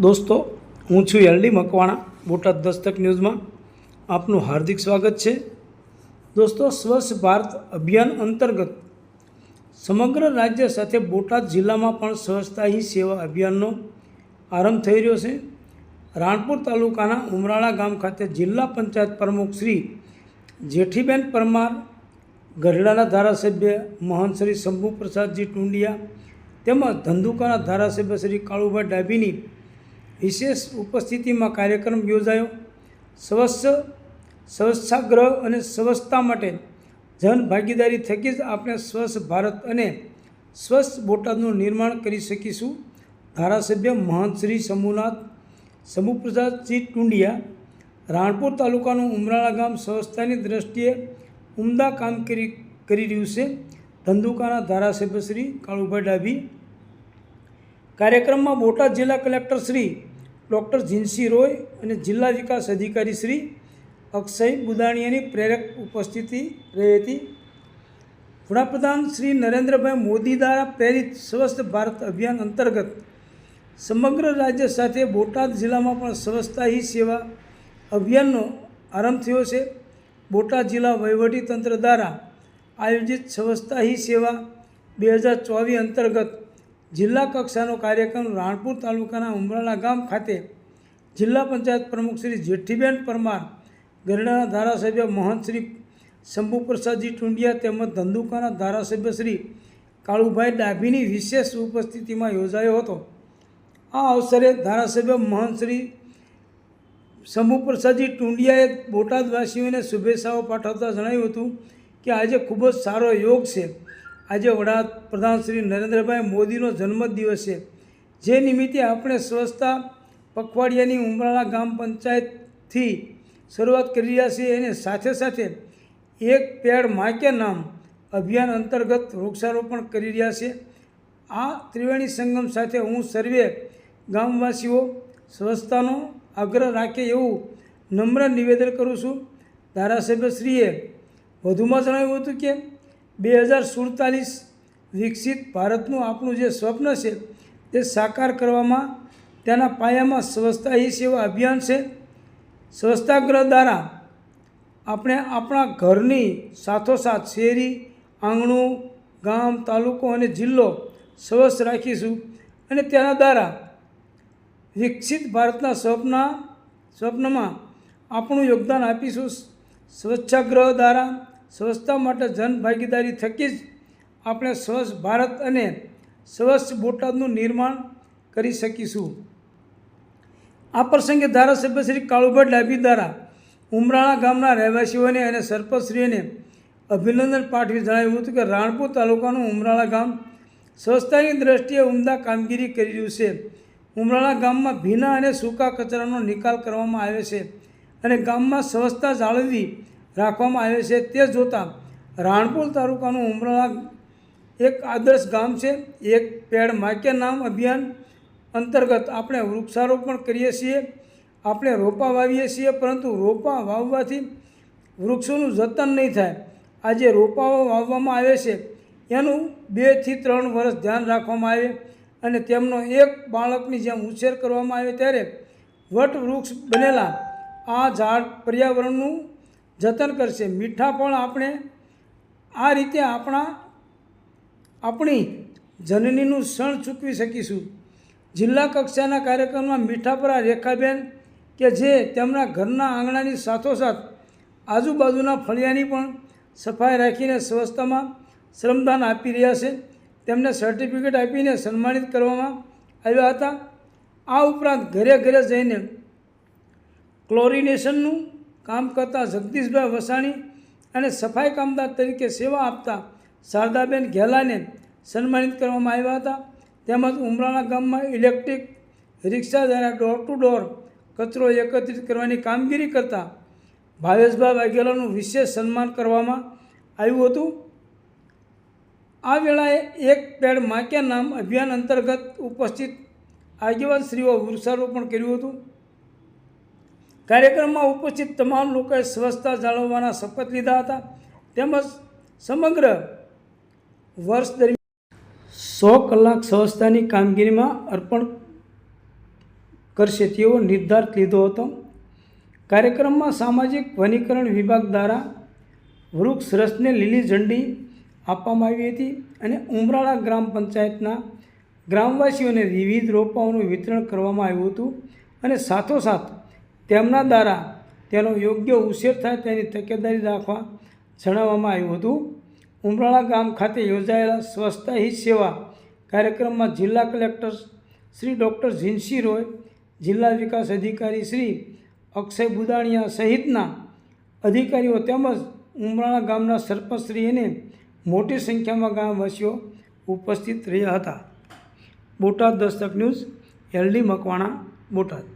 દોસ્તો, હું છું એલડી મકવાણા, બોટાદ દસ્તક ન્યૂઝમાં. આપનું હાર્દિક સ્વાગત છે. દોસ્તો, સ્વચ્છ ભારત અભિયાન અંતર્ગત સમગ્ર રાજ્ય સાથે બોટાદ જિલ્લામાં પણ સ્વચ્છતા હી સેવા અભિયાનનો આરંભ થઈ રહ્યો છે. રાણપુર તાલુકાના ઉમરાળા ગામ ખાતે જિલ્લા પંચાયત પ્રમુખ શ્રી જેઠીબેન પરમાર, ગઢડાના ધારાસભ્ય મહંત શ્રી શંભુ પ્રસાદજી ટુંડિયા તેમજ ધંધુકાના ધારાસભ્ય શ્રી કાળુભાઈ ડાભીની વિશેષ ઉપસ્થિતિમાં કાર્યક્રમ યોજાયો. સ્વસ્થ, સ્વચ્છાગ્રહ અને સ્વચ્છતા માટે જન ભાગીદારી થકી જ આપણે સ્વચ્છ ભારત અને સ્વચ્છ બોટાદનું નિર્માણ કરી શકીશું. ધારાસભ્ય મહંત શ્રી શંભુનાથ શંભુપ્રસાદજી ટુંડિયા, રાણપુર તાલુકાનું ઉમરાળા ગામ સ્વચ્છતાની દ્રષ્ટિએ ઉમદા કામગીરી કરી રહ્યું છે. ધંધુકાના ધારાસભ્ય શ્રી કાળુભાઈ ડાભી કાર્યક્રમમાં બોટાદ જિલ્લા કલેક્ટર શ્રી ડૉક્ટર જીનસી રોય અને જિલ્લા વિકાસ અધિકારી શ્રી અક્ષય બુદાણીયાની પ્રેરક ઉપસ્થિતિ રહી હતી. વડાપ્રધાન શ્રી નરેન્દ્રભાઈ મોદી દ્વારા પ્રેરિત સ્વસ્થ ભારત અભિયાન અંતર્ગત સમગ્ર રાજ્ય સાથે બોટાદ જિલ્લામાં પણ સ્વચ્છતા હી સેવા અભિયાનનો આરંભ થયો છે. બોટાદ જિલ્લા વહીવટીતંત્ર દ્વારા આયોજિત સ્વચ્છતા હી સેવા બે હજાર ચોવીસ અંતર્ગત જિલ્લા કક્ષાનો કાર્યક્રમ રાણપુર તાલુકાના ઉમરાળા ગામ ખાતે જિલ્લા પંચાયત પ્રમુખ શ્રી જેઠીબેન પરમાર, ગરડાના ધારાસભ્ય મહંત શ્રી શંભુ ટુંડિયા તેમજ ધંધુકાના ધારાસભ્ય શ્રી કાળુભાઈ ડાભીની વિશેષ ઉપસ્થિતિમાં યોજાયો હતો. આ અવસરે ધારાસભ્ય મહંત શ્રી શંભુ ટુંડિયાએ બોટાદવાસીઓને શુભેચ્છાઓ પાઠવતા જણાવ્યું હતું કે આજે ખૂબ જ સારો યોગ છે. આજે વડાપ્રધાન શ્રી નરેન્દ્રભાઈ મોદીનો જન્મદિવસ છે. જે નિમિત્તે આપણે સ્વચ્છતા પખવાડિયાની ઉમરાળા ગામ પંચાયતથી શરૂઆત કરી રહ્યા છીએ અને સાથે સાથે એક પેડ માકે નામ અભિયાન અંતર્ગત વૃક્ષારોપણ કરી રહ્યા છે આ ત્રિવેણી સંગમ સાથે હું સર્વે ગામવાસીઓ સ્વચ્છતાનો આગ્રહ રાખે એવું નમ્ર નિવેદન કરું છું. ધારાસભ્યશ્રીએ વધુમાં જણાવ્યું હતું કે બે હજાર સુડતાલીસ વિકસિત ભારતનું આપણું જે સ્વપ્ન છે, તે સાકાર કરવામાં તેના પાયામાં સ્વચ્છતા હી સેવા અભિયાન છે. સ્વચ્છતાગ્રહ દ્વારા આપણે આપણા ઘરની સાથોસાથ શેરી, આંગણું, ગામ, તાલુકો અને જિલ્લો સ્વચ્છ રાખીશું અને તેના દ્વારા વિકસિત ભારતના સ્વપ્ન, સ્વપ્નમાં આપણું યોગદાન આપીશું. સ્વચ્છાગ્રહ દ્વારા સ્વચ્છતા માટે જન ભાગીદારી થકી જ આપણે સ્વચ્છ ભારત અને સ્વચ્છ બોટાદનું નિર્માણ કરી શકીશું. આ પ્રસંગે ધારાસભ્ય શ્રી કાળુભાઈ ડાભી દ્વારા ઉમરાળા ગામના રહેવાસીઓને અને સરપંચશ્રીઓને અભિનંદન પાઠવી જણાવ્યું હતું કે રાણપુર તાલુકાનું ઉમરાળા ગામ સ્વચ્છતાની દ્રષ્ટિએ ઉમદા કામગીરી કરી રહ્યું છે. ઉમરાળા ગામમાં ભીના અને સૂકા કચરાનો નિકાલ કરવામાં આવે છે અને ગામમાં સ્વચ્છતા જાળવવી રાખવામાં આવે છે. તે જોતાં રાણપુર તાલુકાનું ઉમરાળા એક આદર્શ ગામ છે. એક પેડ માકે નામ અભિયાન અંતર્ગત આપણે વૃક્ષારોપણ કરીએ છીએ. આપણે રોપા વાવીએ છીએ, પરંતુ રોપા વાવવાથી વૃક્ષોનું જતન નહીં થાય. આજે રોપાઓ વાવવામાં આવે છે. એનું બેથી ત્રણ વર્ષ ધ્યાન રાખવામાં આવે અને તેમનો એક બાળકની જેમ ઉછેર કરવામાં આવે ત્યારે વટવૃક્ષ બનેલા આ ઝાડ પર્યાવરણનું જતન કરશે. મીઠા પણ આપણે આ રીતે આપણા આપણી જનનીનું ક્ષણ ચૂકવી શકીશું. જિલ્લા કક્ષાના કાર્યક્રમમાં મીઠાપરા રેખાબેન કે જે તેમના ઘરના આંગણાની સાથોસાથ આજુબાજુના ફળિયાની પણ સફાઈ રાખીને સ્વચ્છતામાં શ્રમદાન આપી રહ્યા છે. તેમને સર્ટિફિકેટ આપીને સન્માનિત કરવામાં આવ્યા હતા. આ ઉપરાંત ઘરે ઘરે જઈને ક્લોરિનેશનનું કામ કરતા જગદીશભાઈ વસાણી અને સફાઈ કામદાર તરીકે સેવા આપતા શારદાબેન ઘેલાને સન્માનિત કરવામાં આવ્યા હતા. તેમજ ઉમરાણા ગામમાં ઇલેક્ટ્રિક રિક્ષા દ્વારા ડોર ટુ ડોર કચરો એકત્રિત કરવાની કામગીરી કરતા ભાવેશભાઈ વાઘેલાનું વિશેષ સન્માન કરવામાં આવ્યું હતું. આ વેળાએ એક પેડ માક્યા નામ અભિયાન અંતર્ગત ઉપસ્થિત આગેવાનશ્રીઓ વૃક્ષારોપણ કર્યું હતું. કાર્યક્રમમાં ઉપસ્થિત તમામ લોકોએ સ્વચ્છતા જાળવવાના શપથ લીધા હતા. તેમજ સમગ્ર વર્ષ દરમિયાન સો કલાક સ્વચ્છતાની કામગીરીમાં અર્પણ કરશે તેવો નિર્ધાર લીધો હતો. કાર્યક્રમમાં સામાજિક વનીકરણ વિભાગ દ્વારા વૃક્ષ રસને લીલી ઝંડી આપવામાં આવી હતી અને ઉમરાળા ગ્રામ પંચાયતના ગ્રામવાસીઓને વિવિધ રોપાઓનું વિતરણ કરવામાં આવ્યું હતું અને સાથોસાથ તેમના દ્વારા તેનો યોગ્ય ઉછેર થાય તેની તકેદારી રાખવા જણાવવામાં આવ્યું હતું. ઉમરાળા ગામ ખાતે યોજાયેલા સ્વચ્છતા હી સેવા કાર્યક્રમમાં જિલ્લા કલેક્ટર શ્રી ડૉક્ટર ઝીનસી રોય, જિલ્લા વિકાસ અધિકારી શ્રી અક્ષય બુદાણિયા સહિતના અધિકારીઓ તેમજ ઉમરાળા ગામના સરપંચશ્રીને મોટી સંખ્યામાં ગામવાસીઓ ઉપસ્થિત રહ્યા હતા. Botad Dastak news, L D Makwana, Botad.